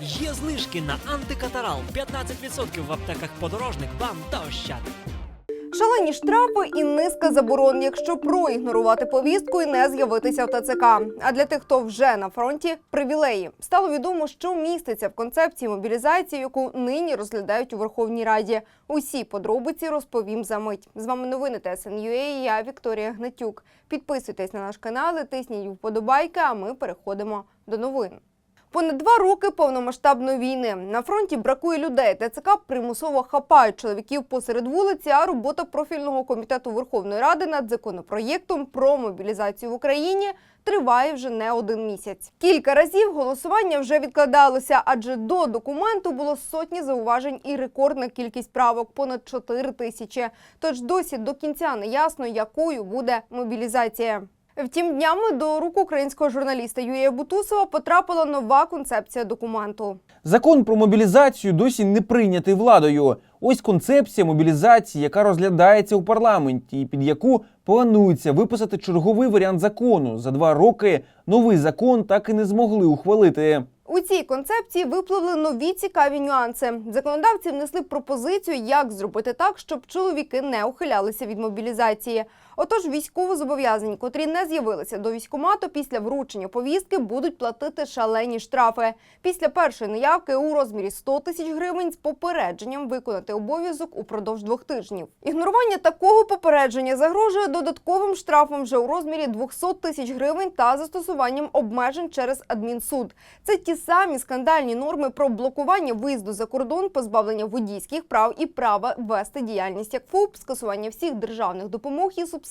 Є знижки на антикатарал 15% в аптеках подорожник вам та ощад. Шалені штрафи і низка заборон, якщо проігнорувати повістку і не з'явитися в ТЦК. А для тих, хто вже на фронті, привілеї стало відомо, що міститься в концепції мобілізації, яку нині розглядають у Верховній Раді. Усі подробиці розповім за мить. З вами новини ТСНЮА і Я Вікторія Гнатюк. Підписуйтесь на наш канал, тисніть вподобайки. А ми переходимо до новин. Понад два роки повномасштабної війни на фронті бракує людей. ТЦК примусово хапають чоловіків посеред вулиці. А робота профільного комітету Верховної Ради над законопроєктом про мобілізацію в Україні триває вже не один місяць. Кілька разів голосування вже відкладалося, адже до документу було сотні зауважень і рекордна кількість правок понад 4 тисячі. Тож досі до кінця не ясно, якою буде мобілізація. Втім, днями до рук українського журналіста Юрія Бутусова потрапила нова концепція документу. Закон про мобілізацію досі не прийнятий владою. Ось концепція мобілізації, яка розглядається у парламенті, і під яку планується виписати черговий варіант закону. За два роки новий закон так і не змогли ухвалити. У цій концепції випливли нові цікаві нюанси. Законодавці внесли пропозицію, як зробити так, щоб чоловіки не ухилялися від мобілізації. Отож, військовозобов'язані, котрі не з'явилися до військкомату після вручення повістки, будуть платити шалені штрафи. Після першої наявки у розмірі 100 тисяч гривень з попередженням виконати обов'язок упродовж двох тижнів. Ігнорування такого попередження загрожує додатковим штрафом вже у розмірі 200 тисяч гривень та застосуванням обмежень через адмінсуд. Це ті самі скандальні норми про блокування виїзду за кордон, позбавлення водійських прав і права вести діяльність як ФОП, скасування всіх державних допомог і субсидій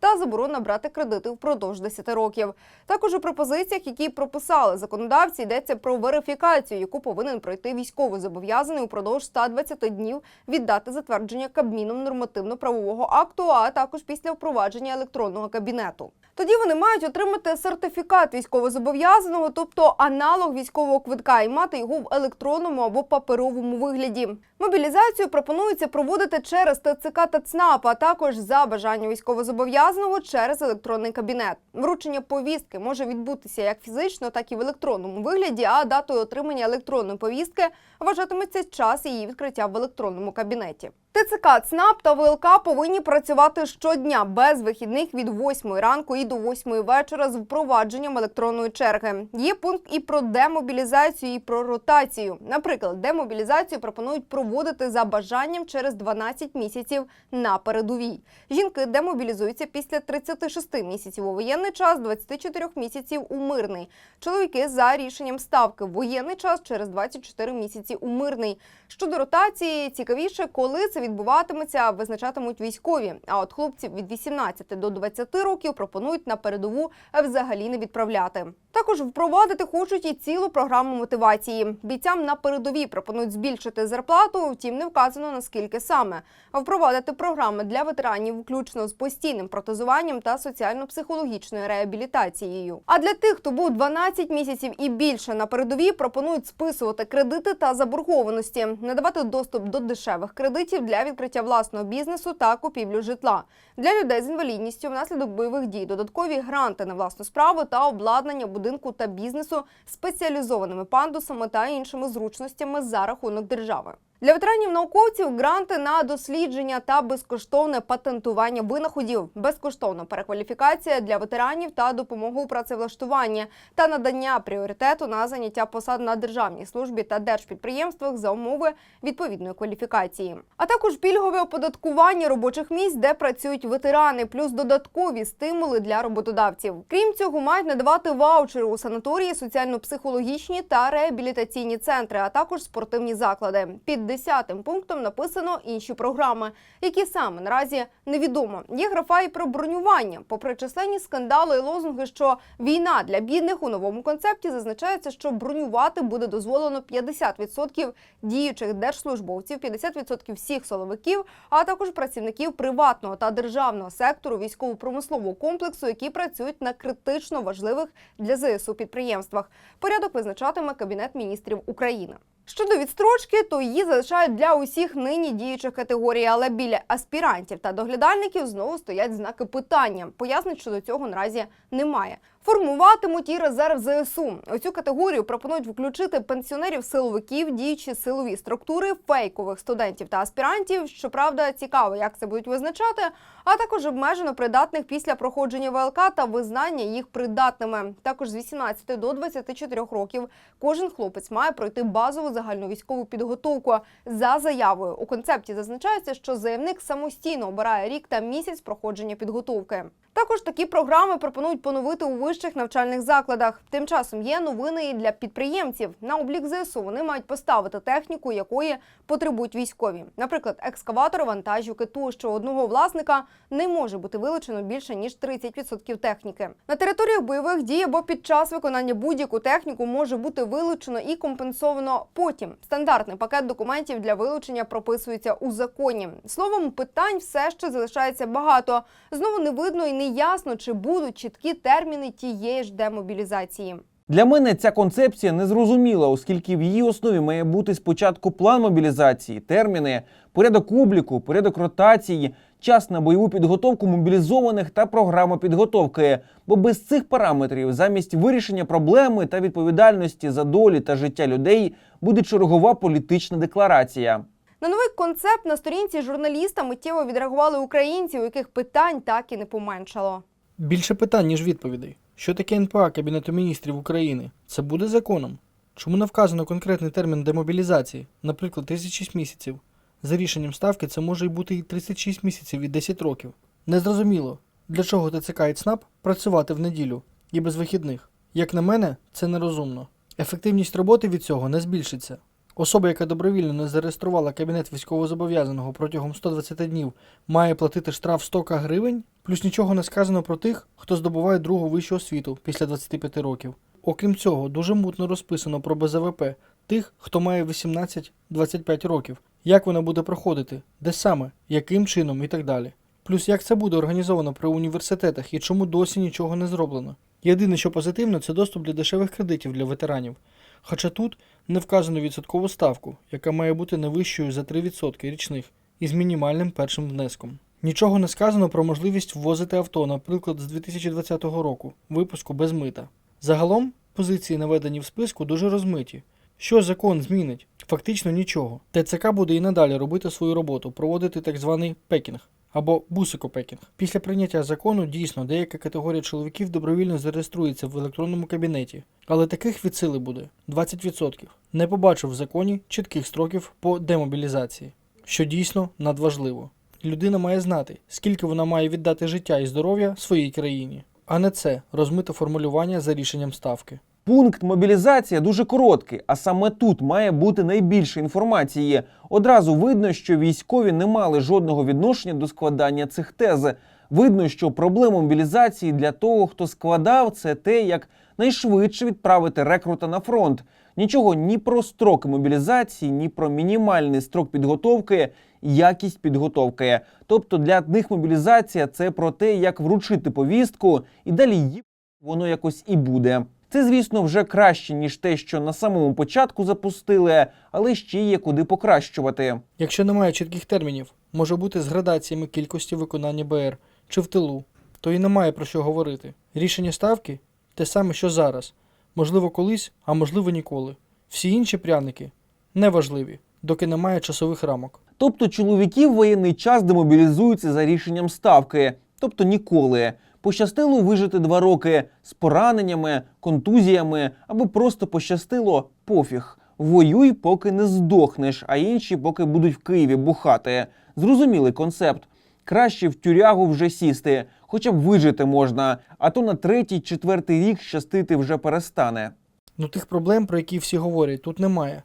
та заборона брати кредити впродовж 10 років. Також у пропозиціях, які прописали законодавці, йдеться про верифікацію, яку повинен пройти військовозобов'язаний упродовж 120 днів від дати затвердження Кабміном нормативно-правового акту, а також після впровадження електронного кабінету. Тоді вони мають отримати сертифікат військовозобов'язаного, тобто аналог військового квитка, і мати його в електронному або паперовому вигляді. Мобілізацію пропонується проводити через ТЦК та ЦНАП, а також за бажання військовозобов'язаного через електронний кабінет. Вручення повістки може відбутися як фізично, так і в електронному вигляді. А датою отримання електронної повістки вважатиметься час її відкриття в електронному кабінеті. ТЦК, ЦНАП та ВЛК повинні працювати щодня без вихідних від 8 ранку і до 8 вечора з впровадженням електронної черги. Є пункт і про демобілізацію, і про ротацію. Наприклад, демобілізацію пропонують проводити за бажанням через 12 місяців на передовій. Жінки демобілізуються після 36 місяців у воєнний час, 24 місяців у мирний. Чоловіки за рішенням ставки в воєнний час через 24 місяці у мирний. Щодо ротації, цікавіше, коли це відбуватиметься, визначатимуть військові. А от хлопців від 18 до 20 років пропонують на передову взагалі не відправляти. Також впровадити хочуть і цілу програму мотивації. Бійцям на передовій пропонують збільшити зарплату, втім не вказано наскільки саме. А впровадити програми для ветеранів, включно з постійним протезуванням та соціально-психологічною реабілітацією. А для тих, хто був 12 місяців і більше на передовій, пропонують списувати кредити та заборгованості, надавати доступ до дешевих кредитів для відкриття власного бізнесу та купівлю житла. Для людей з інвалідністю внаслідок бойових дій додаткові гранти на власну справу та обладнання будинку та бізнесу спеціалізованими пандусами та іншими зручностями за рахунок держави. Для ветеранів науковців гранти на дослідження та безкоштовне патентування винаходів, безкоштовна перекваліфікація для ветеранів та допомога у працевлаштуванні та надання пріоритету на заняття посад на державній службі та держпідприємствах за умови відповідної кваліфікації, а також пільгове оподаткування робочих місць, де працюють ветерани, плюс додаткові стимули для роботодавців. Крім цього, мають надавати ваучери у санаторії, соціально-психологічні та реабілітаційні центри, а також спортивні заклади. Під десятим пунктом написано інші програми, які саме наразі невідомо. Є графа і про бронювання. Попри численні скандали і лозунги, що війна для бідних у новому концепті зазначається, що бронювати буде дозволено 50% діючих держслужбовців, 50% всіх силовиків, а також працівників приватного та державного сектору військово-промислового комплексу, які працюють на критично важливих для ЗСУ підприємствах. Порядок визначатиме Кабінет міністрів України. Щодо відстрочки, то її залишають для усіх нині діючих категорій, але біля аспірантів та доглядальників знову стоять знаки питання. Пояснень щодо цього наразі немає. Формуватимуть і резерв ЗСУ. У цю категорію пропонують включити пенсіонерів силовиків, діючі силові структури, фейкових студентів та аспірантів. Щоправда, цікаво, як це будуть визначати, а також обмежено придатних після проходження ВЛК та визнання їх придатними. Також з 18 до 24 років кожен хлопець має пройти базову загальновійськову підготовку за заявою. У концепті зазначається, що заявник самостійно обирає рік та місяць проходження підготовки. Також такі програми пропонують поновити у вищих навчальних закладах. Тим часом є новини і для підприємців. На облік ЗСУ вони мають поставити техніку, якої потребують військові. Наприклад, екскаватори, вантажівки тощо одного власника не може бути вилучено більше ніж 30% техніки. На територіях бойових дій або під час виконання будь-яку техніку може бути вилучено і компенсовано потім. Стандартний пакет документів для вилучення прописується у законі. Словом, питань все ще залишається багато. Знову не видно і не ясно, чи будуть чіткі терміни тієї ж демобілізації. Для мене ця концепція незрозуміла, оскільки в її основі має бути спочатку план мобілізації, терміни, порядок обліку, порядок ротації, час на бойову підготовку мобілізованих та програма підготовки. Бо без цих параметрів, замість вирішення проблеми та відповідальності за долі та життя людей, буде чергова політична декларація. На новий концепт на сторінці журналіста миттєво відреагували українці, у яких питань так і не поменшало. Більше питань, ніж відповідей. Що таке НПА Кабінету міністрів України? Це буде законом? Чому не вказано конкретний термін демобілізації, наприклад, 36 місяців? За рішенням ставки це може й бути і 36 місяців і 10 років. Незрозуміло, для чого ТЦК і ЦНАП працювати в неділю і без вихідних. Як на мене, це нерозумно. Ефективність роботи від цього не збільшиться. Особа, яка добровільно не зареєструвала кабінет військовозобов'язаного протягом 120 днів, має платити штраф 100 к гривень, плюс нічого не сказано про тих, хто здобуває другу вищу освіту після 25 років. Окрім цього, дуже мутно розписано про БЗВП тих, хто має 18-25 років, як вона буде проходити, де саме, яким чином і так далі. Плюс як це буде організовано при університетах і чому досі нічого не зроблено. Єдине, що позитивно, це доступ для дешевих кредитів для ветеранів. Хоча тут не вказано відсоткову ставку, яка має бути не вищою за 3% річних із мінімальним першим внеском. Нічого не сказано про можливість ввозити авто, наприклад, з 2020 року, випуску без мита. Загалом позиції, наведені в списку, дуже розмиті. Що закон змінить? Фактично нічого. ТЦК буде і надалі робити свою роботу, проводити так званий пекінг або бусикопекінг. Після прийняття закону дійсно деяка категорія чоловіків добровільно зареєструється в електронному кабінеті, але таких від сили буде 20%. Не побачив в законі чітких строків по демобілізації, що дійсно надважливо. Людина має знати, скільки вона має віддати життя і здоров'я своїй країні, а не це розмите формулювання за рішенням ставки. Пункт мобілізація дуже короткий, а саме тут має бути найбільше інформації. Одразу видно, що військові не мали жодного відношення до складання цих тез. Видно, що проблема мобілізації для того, хто складав, це те, як найшвидше відправити рекрута на фронт. Нічого ні про строки мобілізації, ні про мінімальний строк підготовки, якість підготовки. Тобто для них мобілізація це про те, як вручити повістку, і далі їм воно якось і буде. Це, звісно, вже краще, ніж те, що на самому початку запустили, але ще є куди покращувати. Якщо немає чітких термінів, може бути з градаціями кількості виконання БР чи в тилу, то і немає про що говорити. Рішення ставки те саме, що зараз. Можливо, колись, а можливо ніколи. Всі інші пряники неважливі, доки немає часових рамок. Тобто чоловіки в воєнний час демобілізуються за рішенням ставки, тобто ніколи. Пощастило вижити два роки з пораненнями, контузіями або просто пощастило пофіг. Воюй, поки не здохнеш, а інші поки будуть в Києві бухати. Зрозумілий концепт. Краще в тюрягу вже сісти, хоча б вижити можна, а то на третій, четвертий рік щастити вже перестане. Ну тих проблем, про які всі говорять, тут немає.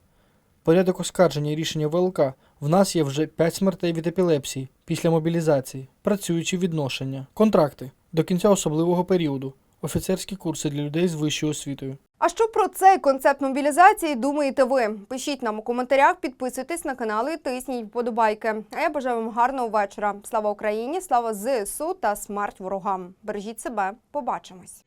Порядок оскарження рішення ВЛК. В нас є вже 5 смертей від епілепсії після мобілізації, працюючі відношення, контракти до кінця особливого періоду, офіцерські курси для людей з вищою освітою. А що про цей концепт мобілізації думаєте ви? Пишіть нам у коментарях, підписуйтесь на канал і тисніть вподобайки. А я бажаю вам гарного вечора. Слава Україні, слава ЗСУ та смерть ворогам. Бережіть себе, побачимось.